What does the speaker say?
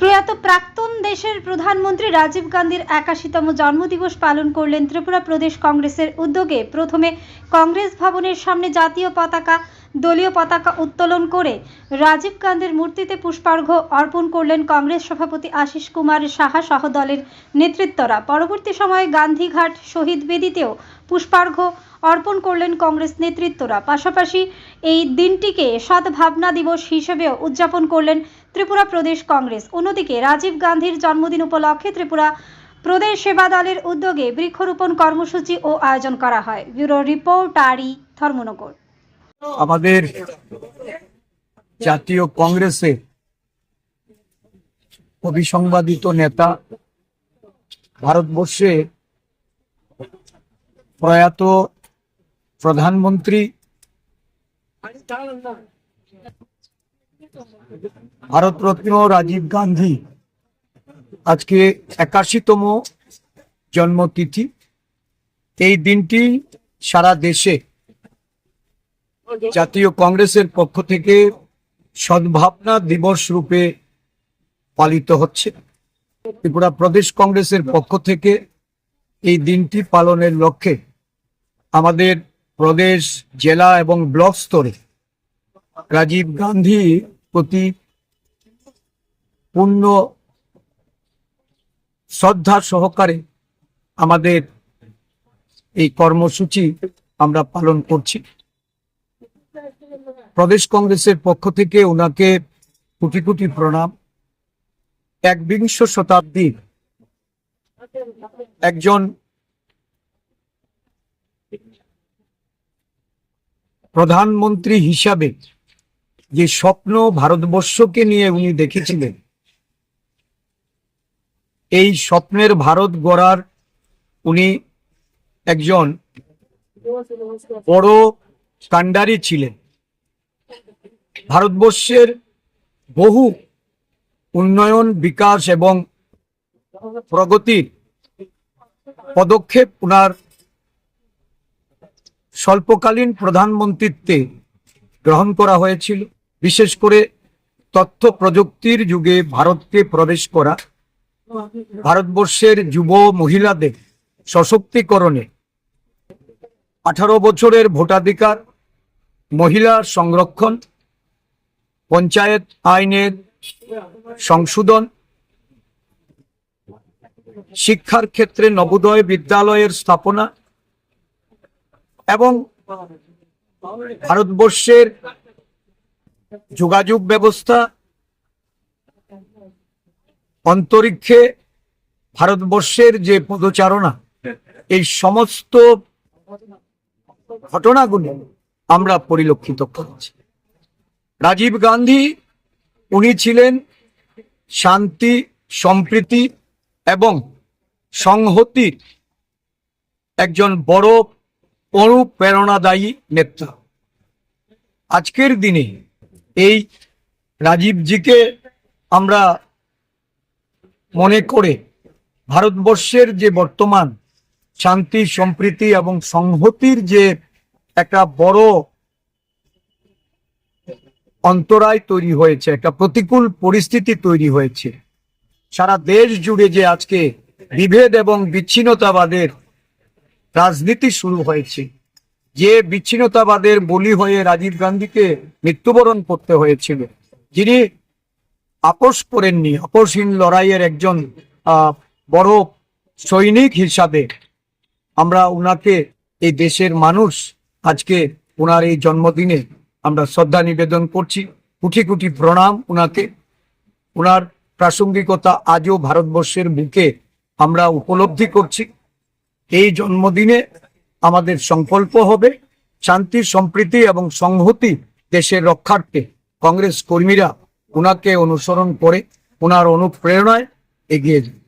প্রয়াত প্রাক্তন দেশের প্রধানমন্ত্রী রাজীব গান্ধীর একাশিতম জন্মদিবস পালন করলেন ত্রিপুরা প্রদেশ কংগ্রেসের উদ্যোগে। প্রথমে কংগ্রেস ভবনের সামনে জাতীয় পতাকা দলীয় পতাকা উত্তোলন করে রাজীব গান্ধীর মূর্তিতে পুষ্পার্ঘ্য অর্পণ করলেন কংগ্রেস সভাপতি আশিস কুমার সাহা সহ দলের নেতৃত্বরা। পরবর্তী সময়ে গান্ধীঘাট শহীদ বেদিতেও পুষ্পার্ঘ্য অর্পণ করলেন কংগ্রেস নেতৃত্বরা। পাশাপাশি এই দিনটিকে সদ্ভাবনা দিবস হিসেবেও উদযাপন করলেন ত্রিপুরা প্রদেশ কংগ্রেস। অন্যদিকে রাজীব গান্ধীর জন্মদিন উপলক্ষে ত্রিপুরা প্রদেশ সেবা দলের উদ্যোগে বৃক্ষরোপণ কর্মসূচি ও আয়োজন করা হয়। ব্যুরো রিপোর্ট আরি ধর্মনগর। আমাদের জাতীয় কংগ্রেসে অভিসংবাদিত নেতা ভারতবর্ষে প্রয়াত প্রধানমন্ত্রী ভারতরত্ন রাজীব গান্ধী। আজকে একাশিতম জন্মতিথি। এই দিনটি সারা দেশে জাতীয় কংগ্রেসের পক্ষ থেকে সদ্ভাবনা দিবস রূপে পালিত হচ্ছে। ত্রিপুরা প্রদেশ কংগ্রেসের পক্ষ থেকে এই দিনটি পালনের লক্ষ্যে আমাদের প্রদেশ জেলা এবং ব্লক স্তরে রাজীব গান্ধী প্রতি পূর্ণ শ্রদ্ধা সহকারে আমাদের এই কর্মসূচি আমরা পালন করছি। প্রদেশ কংগ্রেসের পক্ষ থেকে ওনাকে কোটি কোটি প্রণাম। একবিংশ শতাব্দীর একজন প্রধানমন্ত্রী হিসাবে যে স্বপ্ন ভারতবর্ষকে নিয়ে উনি দেখেছিলেন, এই স্বপ্নের ভারত গড়ার উনি একজন বড় কাণ্ডারি ছিলেন। ভারতবর্ষের বহু উন্নয়ন, বিকাশ এবং প্রগতির পদক্ষেপ ওনার স্বল্পকালীন প্রধানমন্ত্রীত্বে গ্রহণ করা হয়েছিল। বিশেষ করে তথ্য প্রযুক্তির যুগে ভারতকে প্রবেশ করা, ভারতবর্ষের যুব মহিলাদের সশক্তিকরণে আঠারো বছরের ভোটাধিকার, মহিলা সংরক্ষণ পঞ্চায়েত আইনের সংশোধন, শিক্ষার ক্ষেত্রে নবোদয় বিদ্যালয়ের স্থাপনা এবং ভারতবর্ষের যোগাযোগ ব্যবস্থা, অন্তরিক্ষে ভারতবর্ষের যে পদচারণা, এই সমস্ত ঘটনাগুলি আমরা পরিলক্ষিত করছি। রাজীব গান্ধী, উনি ছিলেন শান্তি, সম্প্রীতি এবং সংহতির একজন বড় অনুপ্রেরণাদায়ী নেতা। আজকের দিনে এই রাজীবজিকে আমরা মনে করে ভারতবর্ষের যে বর্তমান শান্তি, সম্প্রীতি এবং সংহতির যে একটা বড় অন্তরায় তৈরি হয়েছে, একটা প্রতিকূল পরিস্থিতি তৈরি হয়েছে। সারা দেশ জুড়ে যে আজকে বিভেদ এবং বিচ্ছিন্নতাবাদের রাজনীতি শুরু হয়েছে, যে বিচ্ছিন্নতাবাদের বলি হয়ে রাজীব গান্ধীকে মৃত্যুবরণ করতে হয়েছিল, যিনি আপোষ করেননি, আপোষহীন লড়াইয়ের একজন বড় সৈনিক হিসাবে আমরা উনাকে, এই দেশের মানুষ আজকে ওনার এই জন্মদিনে আমরা শ্রদ্ধা নিবেদন করছি। কুটি কুটি প্রণাম উনাকে। ওনার প্রাসঙ্গিকতা আজও ভারতবর্ষের বুকে আমরা উপলব্ধি করছি। এই জন্মদিনে আমাদের সংকল্প হবে শান্তি, সম্প্রীতি এবং সংহতি দেশের রক্ষার্থে। কংগ্রেস কর্মীরা ওনাকে অনুসরণ করে ওনার অনুপ্রেরণায় এগিয়ে যায়